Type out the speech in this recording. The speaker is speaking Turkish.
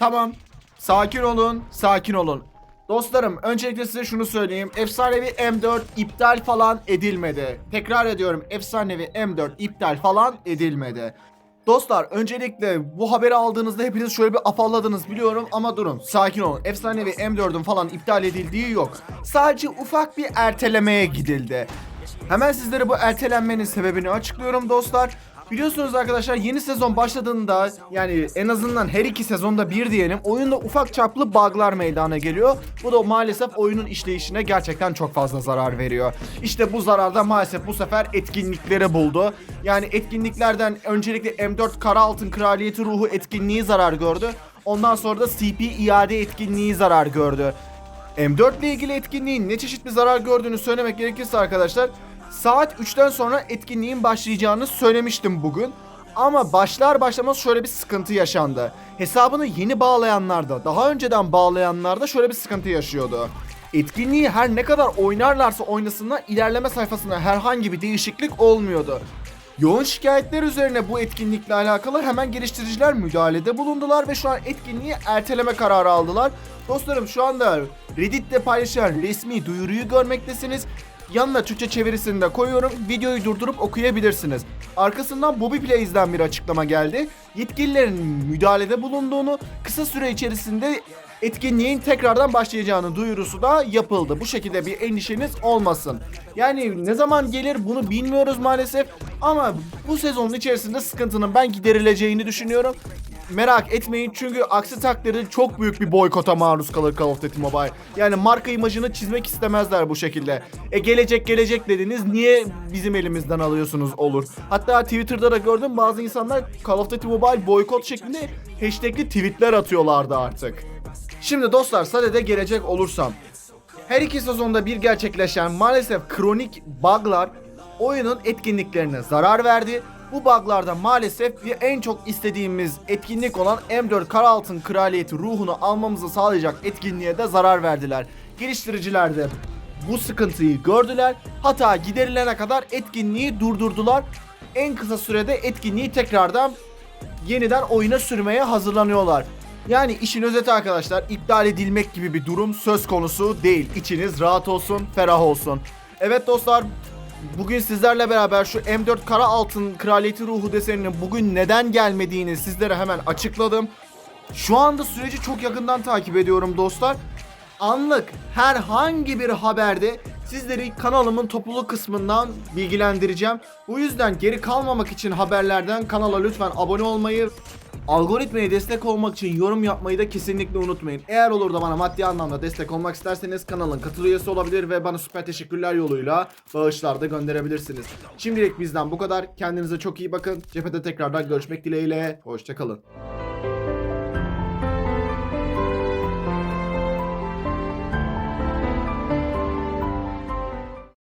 Tamam. Sakin olun, sakin olun. Dostlarım öncelikle size şunu söyleyeyim. Efsanevi M4 iptal falan edilmedi. Tekrar ediyorum efsanevi M4 iptal falan edilmedi. Dostlar öncelikle bu haberi aldığınızda hepiniz şöyle bir afalladınız biliyorum ama durun sakin olun. Efsanevi M4'ün falan iptal edildiği yok. Sadece ufak bir ertelemeye gidildi. Hemen sizlere bu ertelenmenin sebebini açıklıyorum dostlar. Biliyorsunuz arkadaşlar yeni sezon başladığında yani en azından her iki sezonda bir diyelim oyunda ufak çaplı bug'lar meydana geliyor. Bu da maalesef oyunun işleyişine gerçekten çok fazla zarar veriyor. İşte bu zararda maalesef bu sefer etkinlikleri buldu. Yani etkinliklerden öncelikle M4 Kara Altın Kraliyeti Ruhu etkinliği zarar gördü. Ondan sonra da CP iade etkinliği zarar gördü. M4 ile ilgili etkinliğin ne çeşit bir zarar gördüğünü söylemek gerekirse arkadaşlar saat 3'ten sonra etkinliğin başlayacağını söylemiştim bugün. Ama başlar başlamaz şöyle bir sıkıntı yaşandı. Hesabını yeni bağlayanlarda, daha önceden bağlayanlarda şöyle bir sıkıntı yaşıyordu. Etkinliği her ne kadar oynarlarsa oynasınlar ilerleme sayfasında herhangi bir değişiklik olmuyordu. Yoğun şikayetler üzerine bu etkinlikle alakalı hemen geliştiriciler müdahalede bulundular ve şu an etkinliği erteleme kararı aldılar. Dostlarım şu anda Reddit'te paylaşılan resmi duyuruyu görmektesiniz. Yanına Türkçe çevirisini de koyuyorum. Videoyu durdurup okuyabilirsiniz. Arkasından Bobby Plays'den bir açıklama geldi. Yetkililerin müdahalede bulunduğunu, kısa süre içerisinde etkinliğin tekrardan başlayacağını duyurusu da yapıldı. Bu şekilde bir endişeniz olmasın. Yani ne zaman gelir bunu bilmiyoruz maalesef ama bu sezonun içerisinde sıkıntının ben giderileceğini düşünüyorum. Merak etmeyin çünkü aksi takdirde çok büyük bir boykota maruz kalır Call of Duty Mobile. Yani marka imajını çizmek istemezler bu şekilde. E gelecek gelecek dediniz niye bizim elimizden alıyorsunuz olur. Hatta Twitter'da da gördüm bazı insanlar Call of Duty Mobile boykot şeklinde hashtagli tweetler atıyorlardı artık. Şimdi dostlar sadede gelecek olursam. Her iki sezonda bir gerçekleşen maalesef kronik bug'lar oyunun etkinliklerine zarar verdi. Bu bug'larda maalesef en çok istediğimiz etkinlik olan M4 Kara Altın Kraliyeti ruhunu almamızı sağlayacak etkinliğe de zarar verdiler. Geliştiriciler de bu sıkıntıyı gördüler. Hata giderilene kadar etkinliği durdurdular. En kısa sürede etkinliği tekrardan yeniden oyuna sürmeye hazırlanıyorlar. Yani işin özeti arkadaşlar iptal edilmek gibi bir durum söz konusu değil. İçiniz rahat olsun, ferah olsun. Evet dostlar bugün sizlerle beraber şu M4 Kara Altın Kraliyeti Ruhu deseninin bugün neden gelmediğini sizlere hemen açıkladım. Şu anda süreci çok yakından takip ediyorum dostlar. Anlık herhangi bir haberde sizleri kanalımın topluluk kısmından bilgilendireceğim. Bu yüzden geri kalmamak için haberlerden kanala lütfen abone olmayı, algoritmaya destek olmak için yorum yapmayı da kesinlikle unutmayın. Eğer olur da bana maddi anlamda destek olmak isterseniz kanalın katıl üyesi olabilir ve bana süper teşekkürler yoluyla bağışlar da gönderebilirsiniz. Şimdilik bizden bu kadar. Kendinize çok iyi bakın. Cephede tekrardan görüşmek dileğiyle. Hoşçakalın.